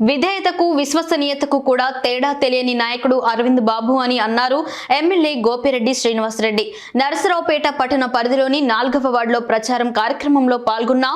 విధేయతకు విశ్వసనీయతకు కూడా తేడా తెలియని నాయకుడు అరవింద్ బాబు అని అన్నారు ఎమ్మెల్యే గోపిరెడ్డి శ్రీనివాసరెడ్డి. నరసరావుపేట పట్టణ పరిధిలోని నాలుగవ వార్డులో ప్రచారం కార్యక్రమంలో పాల్గొన్న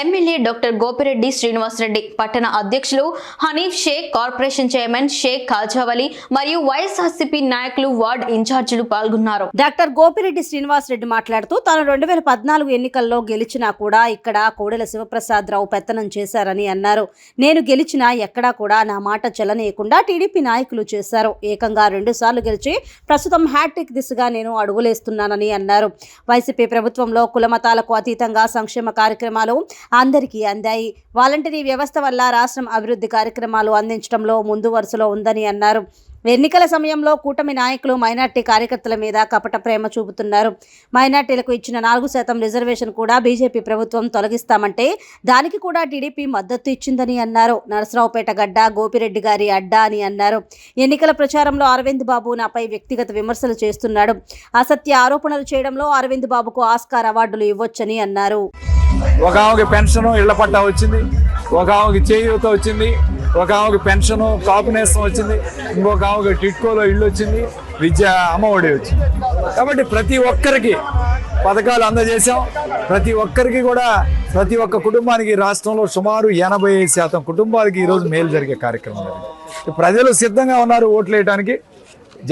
ఎమ్మెల్యే డాక్టర్ గోపిరెడ్డి శ్రీనివాసరెడ్డి పట్టణ అధ్యక్షులు హనీఫ్ షేక్ కార్పొరేషన్ చైర్మన్ షేక్ ఖాజావలి మరియు వైఎస్ఆర్సీపీ నాయకులు వార్డ్ ఇన్ఛార్జీలు పాల్గొన్నారు. డాక్టర్ గోపిరెడ్డి శ్రీనివాస్ రెడ్డి మాట్లాడుతూ తాను రెండు వేల పద్నాలుగు ఎన్నికల్లో గెలిచినా కూడా ఇక్కడ కోడెల శివప్రసాద్ రావు పెత్తనం చేశారని అన్నారు. నేను గెలిచిన ఎక్కడా కూడా నా మాట చెలనీయకుండా టీడీపీ నాయకులు చేశారు. ఏకంగా రెండుసార్లు గెలిచి ప్రస్తుతం హ్యాట్రిక్ దిశగా నేను అడుగులేస్తున్నానని అన్నారు. వైసీపీ ప్రభుత్వంలో కులమతాలకు అతీతంగా సంక్షేమ కార్యక్రమాలు అందరికీ అందాయి. వాలంటరీ వ్యవస్థ వల్ల రాష్ట్రం అభివృద్ధి కార్యక్రమాలు అందించడంలో ముందు వరుసలో ఉందని అన్నారు. ఎన్నికల సమయంలో కూటమి నాయకులు మైనార్టీ కార్యకర్తల మీద కపట ప్రేమ చూపుతున్నారు. మైనార్టీలకు ఇచ్చిన నాలుగు శాతం రిజర్వేషన్ కూడా బీజేపీ ప్రభుత్వం తొలగిస్తామంటే దానికి కూడా టీడీపీ మద్దతు ఇచ్చిందని అన్నారు. నరసరావుపేట గడ్డ గోపిరెడ్డి గారి అడ్డా అని అన్నారు. ఎన్నికల ప్రచారంలో అరవింద్ బాబు నాపై వ్యక్తిగత విమర్శలు చేస్తున్నాడు అసత్య ఆరోపణలు చేయడంలో అరవింద్ బాబుకు ఆస్కార్ అవార్డులు ఇవ్వొచ్చని అన్నారు. ఒక ఆమెకి పెన్షన్ ఇళ్ళ పట్టా వచ్చింది. ఒక ఆమెకి చేయూత వచ్చింది. ఒక ఆమెకు పెన్షన్ కాపునేసం వచ్చింది. ఇంకొక ఆమెకు టిట్కోలో ఇల్లు వచ్చింది. విద్య అమ్మఒడి వచ్చింది. కాబట్టి ప్రతి ఒక్కరికి పథకాలు అందజేశాం. ప్రతి ఒక్కరికి కూడా ప్రతి ఒక్క కుటుంబానికి రాష్ట్రంలో సుమారు ఎనభై ఐదు శాతం కుటుంబాలకి ఈరోజు మేలు జరిగే కార్యక్రమం జరిగింది. ప్రజలు సిద్ధంగా ఉన్నారు ఓట్లు వేయడానికి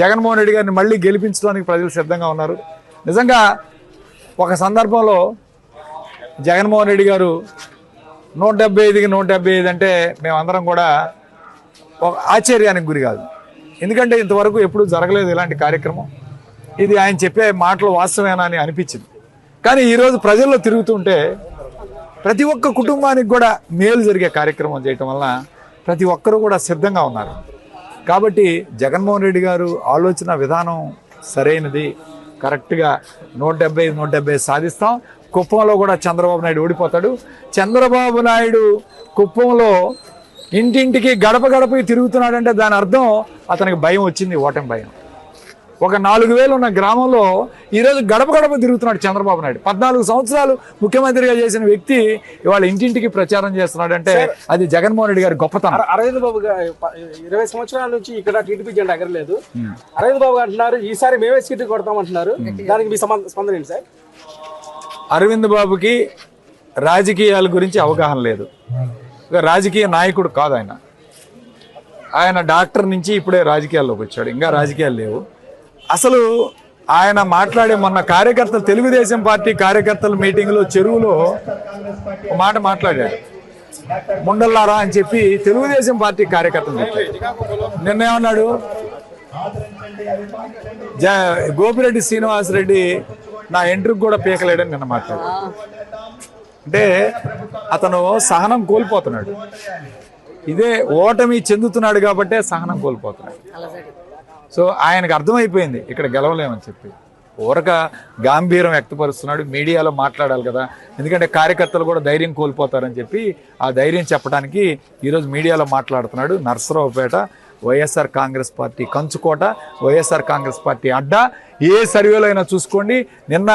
జగన్మోహన్ రెడ్డి గారిని మళ్ళీ గెలిపించడానికి ప్రజలు సిద్ధంగా ఉన్నారు. నిజంగా ఒక సందర్భంలో జగన్మోహన్ రెడ్డి గారు నూట డెబ్బై ఐదుకి నూట డెబ్బై ఐదు అంటే మేమందరం కూడా ఒక ఆశ్చర్యానికి గురి కాదు. ఎందుకంటే ఇంతవరకు ఎప్పుడు జరగలేదు ఇలాంటి కార్యక్రమం. ఇది ఆయన చెప్పే మాటలు వాస్తవేనా అని అనిపించింది. కానీ ఈరోజు ప్రజల్లో తిరుగుతుంటే ప్రతి ఒక్క కుటుంబానికి కూడా మేలు జరిగే కార్యక్రమం చేయటం వలన ప్రతి ఒక్కరూ కూడా సిద్ధంగా ఉన్నారు. కాబట్టి జగన్మోహన్ రెడ్డి గారు ఆలోచన విధానం సరైనది. కరెక్ట్గా నూట డెబ్బై నూట డెబ్బై సాధిస్తాం. కుప్పంలో కూడా చంద్రబాబు నాయుడు ఓడిపోతాడు. చంద్రబాబు నాయుడు కుప్పంలో ఇంటింటికి గడప గడపకి తిరుగుతున్నాడంటే దాని అర్థం అతనికి భయం వచ్చింది ఓటమి భయం. ఒక నాలుగు వేలు ఉన్న గ్రామంలో ఈరోజు గడప గడప తిరుగుతున్నాడు చంద్రబాబు నాయుడు. పద్నాలుగు సంవత్సరాలు ముఖ్యమంత్రిగా చేసిన వ్యక్తి ఇవాళ ఇంటింటికి ప్రచారం చేస్తున్నాడు. అంటే అది జగన్మోహన్ రెడ్డి గారి గొప్పతనం. అర- అరవింద్ బాబు ఇరవై సంవత్సరాల నుంచి ఇక్కడ టీడీపీ జెండా ఎగరలేదు. అరవింద్ బాబు అంటున్నారు ఈసారి మేమే సీటు కొడతామంటున్నారు. దానికి మీ సంబంధ స్పందన ఏంటి సార్? అరవింద్ బాబుకి రాజకీయాల గురించి అవగాహన లేదు. రాజకీయ నాయకుడు కాదు ఆయన. ఆయన డాక్టర్ నుంచి ఇప్పుడే రాజకీయాల్లోకి వచ్చాడు. ఇంకా రాజకీయాలు లేవు. అసలు ఆయన మాట్లాడే మొన్న కార్యకర్తలు తెలుగుదేశం పార్టీ కార్యకర్తల మీటింగ్లో చెరువులో ఒక మాట మాట్లాడాడు ముండల్లారా అని చెప్పి తెలుగుదేశం పార్టీ కార్యకర్తలు చెప్పాడు నిన్న ఏమన్నాడు? జ గోపిరెడ్డి శ్రీనివాసరెడ్డి నా ఎంట్రుకు కూడా పీకలేడని నిన్న మాట్లాడాడు అంటే అతను సహనం కోల్పోతున్నాడు. ఇదే ఓటమి చెందుతున్నాడు కాబట్టే సహనం కోల్పోతున్నాడు. సో ఆయనకు అర్థమైపోయింది ఇక్కడ గెలవలేమని చెప్పి. ఊరక గాంభీరం వ్యక్తపరుస్తున్నాడు మీడియాలో మాట్లాడాలి కదా. ఎందుకంటే కార్యకర్తలు కూడా ధైర్యం కోల్పోతారని చెప్పి ఆ ధైర్యం చెప్పడానికి ఈరోజు మీడియాలో మాట్లాడుతున్నాడు నర్సరావుపేట వైఎస్ఆర్ కాంగ్రెస్ పార్టీ కంచుకోట వైఎస్ఆర్ కాంగ్రెస్ పార్టీ అడ్డా. ఏ సర్వేలో అయినా చూసుకోండి. నిన్న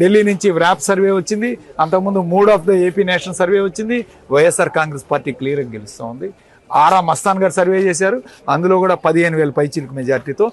ఢిల్లీ నుంచి వ్రాప్ సర్వే వచ్చింది. అంతకుముందు mood of the AP national survey వచ్చింది. వైఎస్ఆర్ కాంగ్రెస్ పార్టీ క్లియర్గా గెలుస్తూ ఉంది. ఆరా మస్తాన్ గారు సర్వే చేశారు. అందులో కూడా పదిహేను వేల పైచిలకు మెజార్టీతో